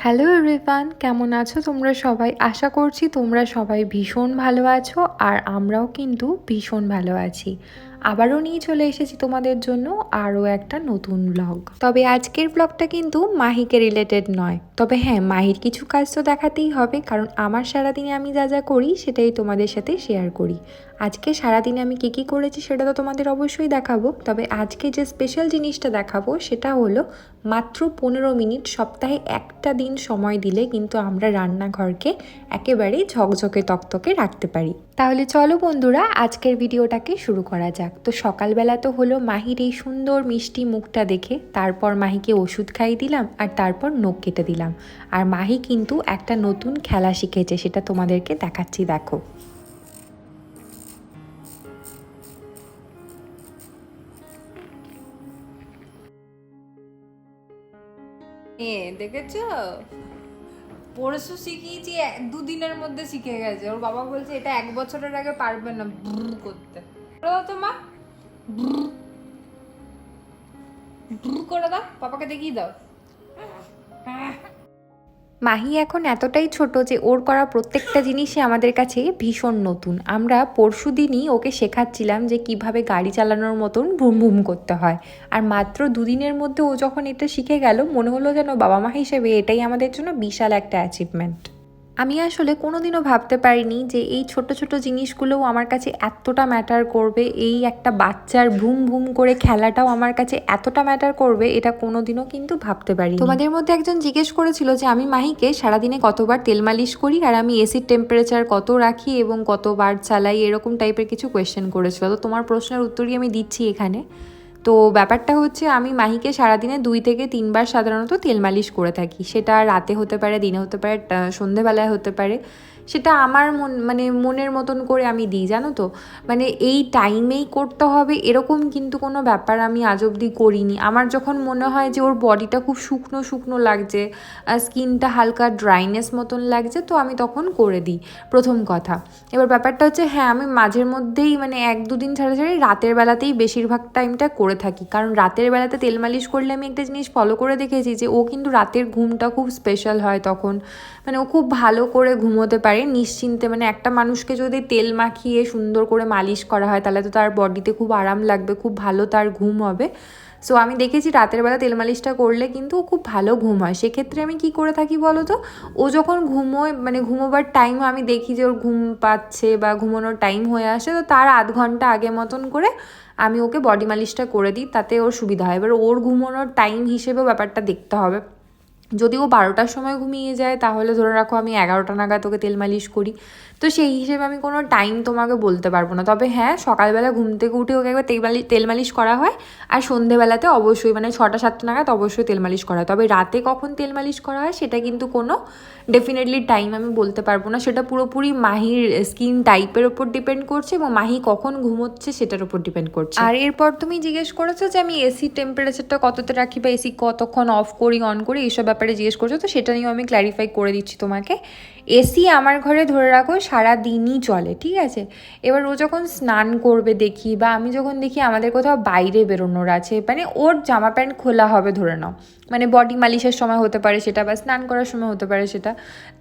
Hello everyone কেমন আছো তোমরা সবাই? আশা করছি তোমরা সবাই ভীষণ ভালো আছো আর আমরাও কিন্তু ভীষণ ভালো আছি। আবারও নিয়ে চলে এসেছি তোমাদের জন্য আরও একটা নতুন ব্লগ তবে আজকের ব্লগটা কিন্তু মাহিকে রিলেটেড নয়। তবে হ্যাঁ মাহির কিছু কাজ তো দেখাতেই হবে, কারণ আমার সারাদিনে আমি যা যা করি সেটাই তোমাদের সাথে শেয়ার করি। আজকে সারাদিনে আমি কী কী করেছি সেটা তো তোমাদের অবশ্যই দেখাবো। তবে আজকে যে স্পেশাল জিনিসটা দেখাবো সেটা হলো মাত্র পনেরো মিনিট সপ্তাহে একটা দিন সময় দিলে কিন্তু আমরা রান্নাঘরকে একেবারেই ঝকঝকে তকতকে রাখতে পারি। তাহলে চলো বন্ধুরা, আজকের ভিডিওটাকে শুরু করা যাক। তো সকালবেলা তো হলো মাহির এই সুন্দর মিষ্টি মুখটা দেখে, তারপর মাহিকে ওষুধ খাইয়ে দিলাম আর তারপর নখ কেটে দিলাম। আর মাহি কিন্তু একটা নতুন খেলা শিখেছে, সেটা তোমাদেরকে দেখাচ্ছি, দেখো। দেখেছ? পরশু শিখিয়েছি দুদিনের মধ্যে শিখে গেছে। ওর বাবা বলছে, এটা এক বছরের আগে পারবে না। ব্রু করতে। তো মা। ব্রু। করে দাও, পাপাকে দেখিয়ে দাও। মাহি এখন এতটাই ছোট যে ওর করা প্রত্যেকটা জিনিসই আমাদের কাছে ভীষণ নতুন। আমরা পরশু দিনই ওকে শেখাচ্ছিলাম যে কীভাবে গাড়ি চালানোর মতন ভুম ভুম করতে হয়। আর মাত্র দুদিনের মধ্যে ও যখন এটা শিখে গেল, মনে হলো যেন বাবা মা হিসেবে এটাই আমাদের জন্য বিশাল একটা অ্যাচিভমেন্ট আমি আসলে কোনোদিনও ভাবতে পারিনি যে এই ছোট ছোট জিনিসগুলোও আমার কাছে এতটা ম্যাটার করবে, এই একটা বাচ্চার ভুম ভুম করে খেলাটাও আমার কাছে এতটা ম্যাটার করবে, এটা কোনোদিনও কিন্তু ভাবতে পারি তোমাদের মধ্যে একজন জিজ্ঞেস করেছিল যে আমি মাহিকে সারাদিনে কতবার তেল মালিশ করি আর আমি এসির টেম্পারেচার কত রাখি এবং কতবার চালাই, এরকম টাইপের কিছু কোয়েশ্চেন করেছিল। তো তোমার প্রশ্নের উত্তরই আমি দিচ্ছি এখানে। তো ব্যাপারটা হচ্ছে আমি মাহিকে সারাদিনে দুই থেকে তিনবার সাধারণত তেল মালিশ করে থাকি। সেটা রাতে হতে পারে, দিনে হতে পারে সন্ধেবেলায় হতে পারে। সেটা আমার মন মানে মনের মতন করে আমি দিই, জানো তো? মানে এই টাইমেই করতে হবে এরকম কিন্তু কোনো ব্যাপার আমি আজ অবধি করিনি। আমার যখন মনে হয় যে ওর বডিটা খুব শুকনো শুকনো লাগছে স্কিনটা হালকা ড্রাইনেস মতন লাগছে, তো আমি তখন করে দিই, প্রথম কথা। এবার ব্যাপারটা হচ্ছে হ্যাঁ আমি মাঝের মধ্যেই মানে এক দুদিন ছাড়া ছাড়াই রাতের বেলাতেই বেশিরভাগ টাইমটা করে থাকি। কারণ রাতের বেলাতে তেল মালিশ করলে আমি একটা জিনিস ফলো করে দেখেছি যে ও কিন্তু রাতের ঘুমটা খুব স্পেশাল হয় তখন। মানে ও খুব ভালো করে ঘুমোতে পারে। নিশ্চিন্তে মানে একটা মানুষকে যদি তেল মাখিয়ে সুন্দর করে মালিশ করা হয়, তাহলে তো তার বডিতে খুব আরাম লাগবে, খুব ভালো তার ঘুম হবে। সো আমি দেখেছি রাতের বেলা তেল মালিশটা করলে কিন্তু খুব ভালো ঘুম হয়। সেক্ষেত্রে আমি কি করে থাকি বলো তো ও যখন ঘুমোয় মানে ঘুমোবার টাইম আমি দেখি যে ওর ঘুম পাচ্ছে বা ঘুমানোর টাইম হয়ে আসে, তো তার আধ ঘণ্টা আগে মতন করে আমি ওকে বডি মালিশটা করে দিই, তাতে ওর সুবিধা হয়। এবার ওর ঘুমানোর টাইম হিসেবেও ব্যাপারটা দেখতে হবে। যদি ও বারোটার সময় ঘুমিয়ে যায়, তাহলে ধরে রাখো আমি এগারোটা নাগাদ ওকে তেল মালিশ করি। তো সেই হিসেবে আমি কোনো টাইম তোমাকে বলতে পারব না। তবে হ্যাঁ সকালবেলা ঘুম থেকে উঠে ওকে একবার তেল মালিশ তেল মালিশ করা হয়। আর সন্ধেবেলাতে অবশ্যই মানে ছটা, সাতটা নাগাদ অবশ্যই তেল মালিশ করা হয়। তবে রাতে কখন তেল মালিশ করা হয় সেটা কিন্তু কোনো ডেফিনেটলি টাইম আমি বলতে পারব না। সেটা পুরোপুরি মাহির স্কিন টাইপের ওপর ডিপেন্ড করছে এবং মাহি কখন ঘুমোচ্ছে সেটার উপর ডিপেন্ড করছে। আর এরপর তুমি জিজ্ঞেস করেছ যে আমি এসি টেম্পারেচারটা কততে রাখি বা এসি কতক্ষণ অফ করি অন করি, এইসব ব্যাপারে জিজ্ঞেস করছ। তো সেটা নিয়েও আমি ক্ল্যারিফাই করে দিচ্ছি তোমাকে। এসি আমার ঘরে ধরে রাখো সারা দিনই চলে, ঠিক আছে? এবার ও যখন স্নান করবে দেখি বা আমি যখন দেখি আমাদের কোথাও বাইরে বেরোনোর আছে মানে ওর জামা প্যান্ট খোলা হবে ধরে নাও মানে বডি মালিশের সময় হতে পারে সেটা বা স্নান করার সময় হতে পারে সেটা,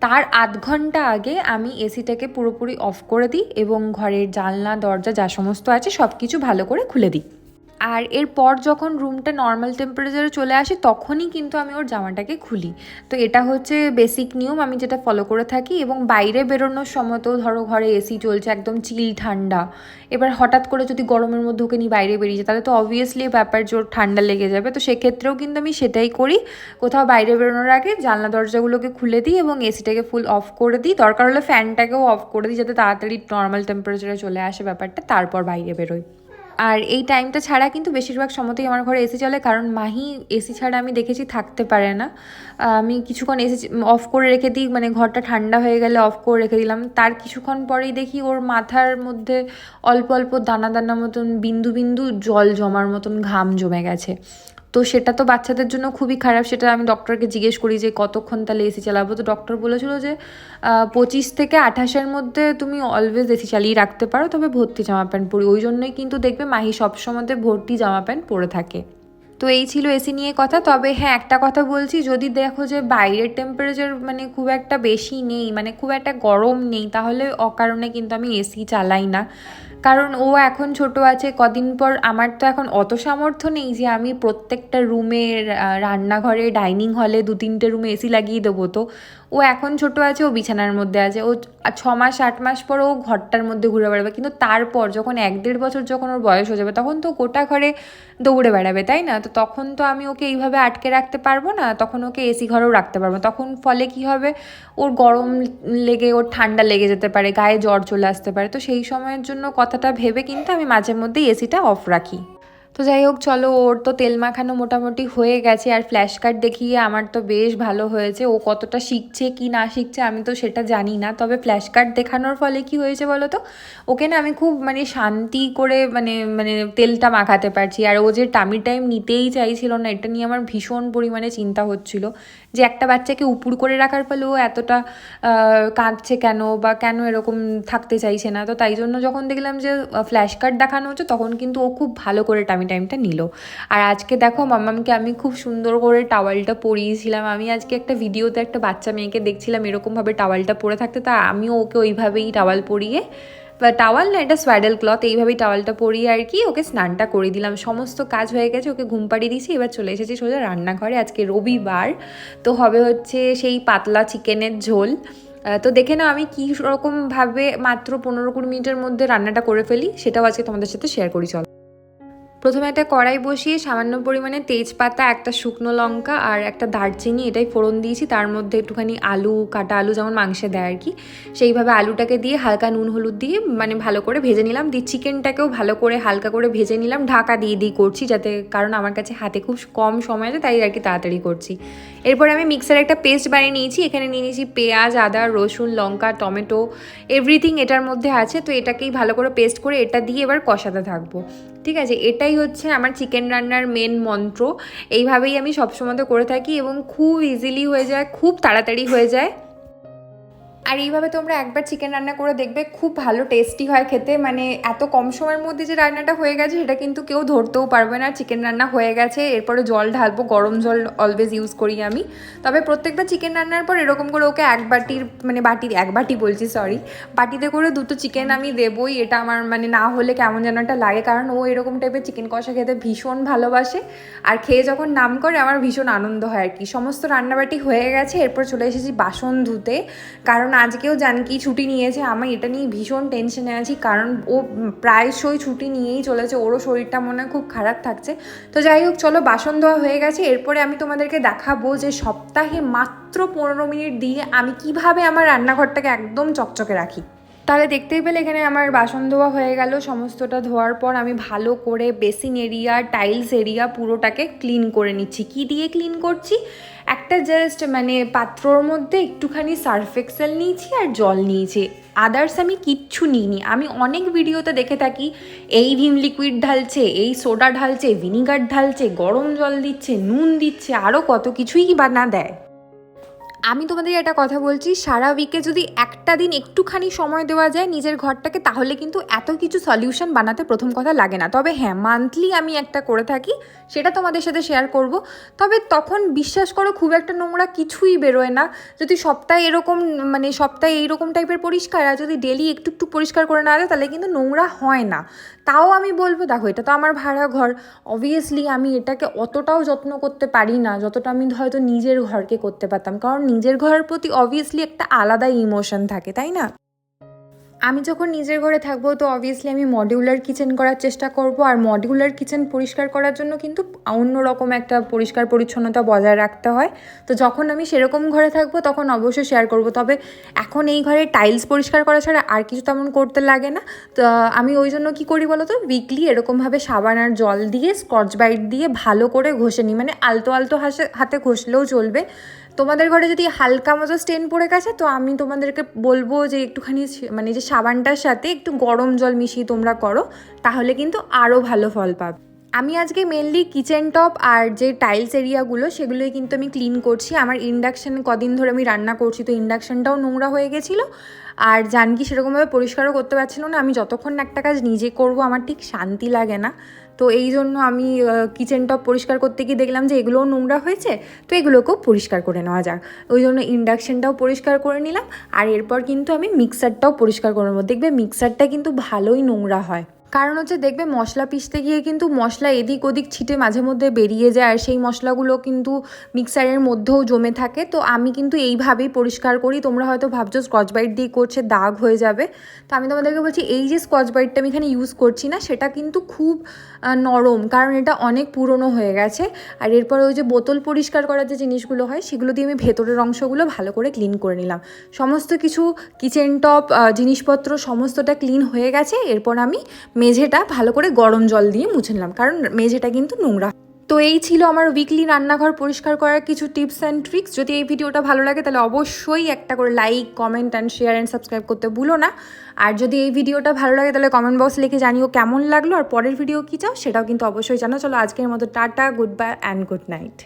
তার আধ ঘণ্টা আগে আমি এসিটাকে পুরোপুরি অফ করে দিই এবং ঘরের জানলা, দরজা যা সমস্ত আছে সব কিছু ভালো করে খুলে দিই। আর এরপর যখন রুমটা নর্মাল টেম্পারেচারে চলে আসে, তখনই কিন্তু আমি ওর জামাটাকে খুলি। তো এটা হচ্ছে বেসিক নিয়ম, আমি যেটা ফলো করে থাকি এবং বাইরে বেরোনোর সময় তো ধরো ঘরে এসি চলছে, একদম চিল ঠান্ডা। এবার হঠাৎ করে যদি গরমের মধ্যে ওকে নিয়ে বাইরে বেরিয়ে যায় তাহলে তো অবভিয়াসলি ব্যাপার জোর ঠান্ডা লেগে যাবে। তো সেক্ষেত্রেও কিন্তু আমি সেটাই করি। কোথাও বাইরে বেরোনোর আগে জানলা দরজাগুলোকে খুলে দিই এবং এসিটাকে ফুল অফ করে দিই। দরকার হলে ফ্যানটাকেও অফ করে দিই, যাতে তাড়াতাড়ি নর্মাল টেম্পারেচারে চলে আসে ব্যাপারটা, তারপর বাইরে বেরোই। আর এই টাইমটা ছাড়া কিন্তু বেশিরভাগ সময়তেই আমার ঘরে এসি চলে, কারণ মাহি এসি ছাড়া আমি দেখেছি থাকতে পারে না। আমি কিছুক্ষণ এসি অফ করে রেখে দিই মানে ঘরটা ঠান্ডা হয়ে গেলে অফ করে রেখে দিলাম। তার কিছুক্ষণ পরেই দেখি ওর মাথার মধ্যে অল্প অল্প দানা দানা মতন, বিন্দু বিন্দু জল জমার মতন ঘাম জমে গেছে। তো সেটা তো বাচ্চাদের জন্য খুবই খারাপ, সেটা আমি ডক্টরকে জিজ্ঞেস করি যে কতক্ষণ তাহলে এসি চালাবো? তো ডক্টর বলেছিল যে পঁচিশ থেকে আঠাশের মধ্যে তুমি অলওয়েজ এসি চালিয়ে রাখতে পারো, তবে ভর্তি জামা প্যান্ট পরি। ওই জন্যই কিন্তু দেখবে মাহি সবসময়তে ভর্তি জামা প্যান্ট পরে থাকে। তো এই ছিল এসি নিয়ে কথা। তবে হ্যাঁ একটা কথা বলছি, যদি দেখো যে বাইরের টেম্পারেচার মানে খুব একটা বেশি নেই মানে খুব একটা গরম নেই, তাহলে অকারণে কিন্তু আমি এসি চালাই না। কারণ ও এখন ছোট আছে, কদিন পর আমার তো এখন অত সামর্থ্য নেই যে আমি প্রত্যেকটা রুমের রান্নাঘরে, ডাইনিং হলে দু তিনটে রুমে এসি লাগিয়ে দেবো। তো ও এখন ছোট আছে, ও বিছানার মধ্যে আছে। ও ছ মাস, আট মাস পর ও ঘরটার মধ্যে ঘুরে বেড়াবে। কিন্তু তারপর যখন এক দেড় বছর যখন ওর বয়স হয়ে যাবে, তখন তো গোটা ঘরে দৌড়ে বেড়াবে, তাই না? তো তখন তো আমি ওকে এইভাবে আটকে রাখতে পারব না, তখন ওকে এসি ঘরেও রাখতে পারব তখন ফলে কি হবে? ওর গরম লেগে, ওর ঠান্ডা লেগে যেতে পারে, গায়ে জ্বর চলে আসতে পারে। তো সেই সময়ের জন্য কথাটা ভেবে কিন্তু আমি মাঝে মধ্যেই এসিটা অফ রাখি। তো যাই হোক, চলো, ওর তো তেল মাখানো মোটামুটি হয়ে গেছে, আর ফ্ল্যাশ কার্ড দেখিয়ে আমার তো বেশ ভালো হয়েছে। ও কতটা শিখছে, কি না শিখছে, আমি তো সেটা জানি না। তবে ফ্ল্যাশ কার্ড দেখানোর ফলে কি হয়েছে বলো তো? ওকে না আমি খুব মানে শান্তি করে মানে মানে তেলটা মাখাতে পারছি। আর ও যে টামি টাইম নিতেই চাইছিল না, এটা নিয়ে আমার ভীষণ পরিমাণে চিন্তা হচ্ছিল। যে একটা বাচ্চাকে উপুর করে রাখার ফলে ও এতটা কাঁদছে কেন বা কেন এরকম থাকতে চাইছে না? তো তাই জন্য যখন দেখলাম যে ফ্ল্যাশ কার্ড দেখানো হচ্ছে, তখন কিন্তু ও খুব ভালো করে টামি টাইমটা নিল। আর আজকে দেখো মাম্মামকে আমি খুব সুন্দর করে টাওয়ালটা পরিয়েছিলাম। আমি আজকে একটা ভিডিওতে একটা বাচ্চা মেয়েকে দেখছিলাম, এরকমভাবে টাওয়ালটা পরে থাকতে। তা আমিও ওকে ওইভাবেই টাওয়াল পরিয়ে, বা টাওয়াল না, এটা সোয়াডেল ক্লথ এইভাবেই টাওয়ালটা পরিয়ে আর কি ওকে স্নানটা করে দিলাম। সমস্ত কাজ হয়ে গেছে, ওকে ঘুম পাড়িয়ে দিয়েছি। এবার চলে এসেছি সোজা রান্নাঘরে। আজকে রবিবার, তো হবে হচ্ছে সেই পাতলা চিকেনের ঝোল। তো দেখে না আমি কী রকমভাবে মাত্র পনেরো কুড়ি মিনিটের মধ্যে রান্নাটা করে ফেলি, সেটাও আজকে তোমাদের সাথে শেয়ার করি, চল। প্রথমে একটা কড়াই বসিয়ে সামান্য পরিমাণে তেজপাতা, একটা শুকনো লঙ্কা আর একটা দারচিনি, এটাই ফোড়ন দিয়েছি। তার মধ্যে একটুখানি আলু, কাটা আলু যেমন মাংসে দেয় আর কি, সেইভাবে আলুটাকে দিয়ে হালকা নুন হলুদ দিয়ে মানে ভালো করে ভেজে নিলাম। দিয়ে চিকেনটাকেও ভালো করে হালকা করে ভেজে নিলাম। ঢাকা দিয়ে দিয়ে করছি যাতে কারণ আমার কাছে হাতে খুব কম সময় আছে, তাই আর কি তাড়াতাড়ি করছি। এরপরে আমি মিক্সারে একটা পেস্ট বানিয়ে নিয়েছি। এখানে নিয়ে নিয়েছি পেঁয়াজ, আদা, রসুন, লঙ্কা, টমেটো, এভরিথিং এটার মধ্যে আছে। তো এটাকেই ভালো করে পেস্ট করে এটা দিয়ে এবার কষাতে থাকব। ঠিক আছে? এটাই হচ্ছে আমার চিকেন রান্নার মেন মন্ত্র। এইভাবেই আমি সবসময় তো করে থাকি এবং খুব ইজিলি হয়ে যায়, খুব তাড়াতাড়ি হয়ে যায়। আর এইভাবে তোমরা একবার চিকেন রান্না করে দেখবে, খুব ভালো টেস্টি হয় খেতে। মানে এত কম সময়ের মধ্যে যে রান্নাটা হয়ে গেছে, সেটা কিন্তু কেউ ধরতেও পারবে না। চিকেন রান্না হয়ে গেছে, এরপরে জল ঢালবো, গরম জল অলওয়েজ ইউজ করি আমি। তবে প্রত্যেকটা চিকেন রান্নার পর এরকম করে ওকে এক বাটির মানে বাটি, এক বাটি বলছি সরি বাটিতে করে দুটো চিকেন আমি দেবই, এটা আমার মানে না হলে কেমন যেন একটা লাগে। কারণ ও এরকম টাইপের চিকেন কষা খেতে ভীষণ ভালোবাসে। আর খেয়ে যখন নাম করে, আমার ভীষণ আনন্দ হয় আর কি। সমস্ত রান্নাবাটি হয়ে গেছে, এরপর চলে এসেছি বাসন ধুতে। কারণ আজকেও জানকি ছুটি নিয়েছে আমি এটা নিয়ে ভীষণ টেনশনে আছি, কারণ ও প্রায়শই ছুটি নিয়েই চলেছে, ওরও শরীরটা মনে হয় খুব খারাপ থাকছে। তো যাই হোক, চলো বাসন ধোয়া হয়ে গেছে, এরপরে আমি তোমাদেরকে দেখাবো যে সপ্তাহে মাত্র পনেরো মিনিট দিয়ে আমি কীভাবে আমার রান্নাঘরটাকে একদম চকচকে রাখি। তাহলে দেখতেই পেলে এখানে আমার বাসন ধোয়া হয়ে গেল। সমস্তটা ধোয়ার পর আমি ভালো করে বেসিন এরিয়া, টাইলস এরিয়া পুরোটাকে ক্লিন করে নিচ্ছি। কি দিয়ে ক্লিন করছি? একটা জাস্ট মানে পাত্রর মধ্যে একটুখানি সার্ফ এক্সেল নিয়েছি আর জল নিয়েছি। আদার্স আমি কিচ্ছু নিইনি। আমি অনেক ভিডিওতে দেখে থাকি, এই ভিম লিকুইড ঢালছে, এই সোডা ঢালছে, ভিনিগার ঢালছে, গরম জল দিচ্ছে, নুন দিচ্ছে আরও কত কিছুই বা না দেয়। আমি তোমাদের একটা কথা বলছি, সারা উইকে যদি একটা দিন একটুখানি সময় দেওয়া যায় নিজের ঘরটাকে, তাহলে কিন্তু এত কিছু সলিউশন বানাতে প্রথম কথা লাগে না। তবে হ্যাঁ মান্থলি আমি একটা করে থাকি, সেটা তোমাদের সাথে শেয়ার করব। তবে তখন বিশ্বাস করো, খুব একটা নোংরা কিছুই বেরোয় না। যদি সপ্তাহে এরকম মানে সপ্তাহে এইরকম টাইপের পরিষ্কার, আর যদি ডেলি একটু একটু পরিষ্কার করে না যায় তাহলে কিন্তু নোংরা হয় না। তাও আমি বলব, দেখো, এটা তো আমার ভাড়া ঘর। অবভিয়াসলি আমি এটাকে অতটাও যত্ন করতে পারি না, যতটা আমি হয়তো নিজের ঘরকে করতে পারতাম। কারণ নিজের ঘরের প্রতি অবভিয়াসলি একটা আলাদা ইমোশন থাকে, তাই না? আমি যখন নিজের ঘরে থাকব, তো অবভিয়াসলি আমি মডিউলার কিচেন করার চেষ্টা করব। আর মডিউলার কিচেন পরিষ্কার করার জন্য কিন্তু অন্যরকম একটা পরিষ্কার পরিচ্ছন্নতা বজায় রাখতে হয়। তো যখন আমি সেরকম ঘরে থাকব, তখন অবশ্যই শেয়ার করব। তবে এখন এই ঘরে টাইলস পরিষ্কার করা ছাড়া আর কিছু তেমন করতে লাগে না। তো আমি ওই জন্য কী করি বলো তো উইকলি এরকমভাবে সাবান আর জল দিয়ে স্কচ বাইট দিয়ে ভালো করে ঘষে নিই। মানে আলতো আলতো হাসে, হাতে ঘষলেও চলবে। তোমাদের ঘরে যদি হালকা মতো স্টেন পড়ে গেছে, তো আমি তোমাদেরকে বলব যে একটুখানি মানে যে সাবানটার সাথে একটু গরম জল মিশিয়ে তোমরা করো, তাহলে কিন্তু আরও ভালো ফল পাবে। আমি আজকে মেনলি কিচেন টপ আর যে টাইলস এরিয়াগুলো সেগুলোই কিন্তু আমি ক্লিন করছি। আমার ইন্ডাকশান কদিন ধরে আমি রান্না করছি, তো ইন্ডাকশানটাও নোংরা হয়ে গেছিল। আর জানকি সেরকমভাবে পরিষ্কারও করতে পারছিল না। আমি যতক্ষণ একটা কাজ নিজে করব, আমার ঠিক শান্তি লাগে না। তো এই জন্য আমি কিচেন টপ পরিষ্কার করতে গিয়ে দেখলাম যে এগুলোও নোংরা হয়েছে, তো এগুলোকেও পরিষ্কার করে নেওয়া যাক। ওই জন্য ইন্ডাকশানটাও পরিষ্কার করে নিলাম, আর এরপর কিন্তু আমি মিক্সারটাও পরিষ্কার করে নেব। দেখবে মিক্সারটা কিন্তু ভালোই নোংরা হয়। কারণ হচ্ছে দেখবে মশলা পিষতে গিয়ে কিন্তু মশলা এদিক ওদিক ছিটে মাঝে মধ্যে বেরিয়ে যায় আর সেই মশলাগুলো কিন্তু মিক্সারের মধ্যেও জমে থাকে। তো আমি কিন্তু এইভাবেই পরিষ্কার করি। তোমরা হয়তো ভাবছ স্কচ ব্রাইট দিয়ে করছে, দাগ হয়ে যাবে। তো আমি তোমাদেরকে বলছি, এই যে স্কচ ব্রাইটটা আমি এখানে ইউজ করছি না, সেটা কিন্তু খুব নরম। কারণ এটা অনেক পুরনো হয়ে গেছে। আর এরপরে ওই যে বোতল পরিষ্কার করার যে জিনিসগুলো হয়, সেগুলো দিয়ে আমি ভেতরের অংশগুলো ভালো করে ক্লিন করে নিলাম। সমস্ত কিছু কিচেন টপ জিনিসপত্র, সমস্তটা ক্লিন হয়ে গেছে। এরপর আমি মেঝেটা ভালো করে গরম জল দিয়ে মুছে নিলাম, কারণ মেঝেটা কিন্তু নোংরা। তো এই ছিল আমার উইকলি রান্নাঘর পরিষ্কার করার কিছু টিপস অ্যান্ড ট্রিক্স যদি এই ভিডিওটা ভালো লাগে, তাহলে অবশ্যই একটা করে like comment and share and subscribe করতে ভুলো না। আর যদি এই ভিডিওটা ভালো লাগে, তাহলে কমেন্ট বক্স লিখে জানিও কেমন লাগল। আর পরের ভিডিও কী চাও, সেটাও কিন্তু অবশ্যই জানো। চলো আজকের মতো tata good bye and good night